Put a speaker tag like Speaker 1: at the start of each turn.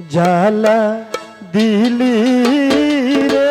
Speaker 1: জ্বালা দিলি রে।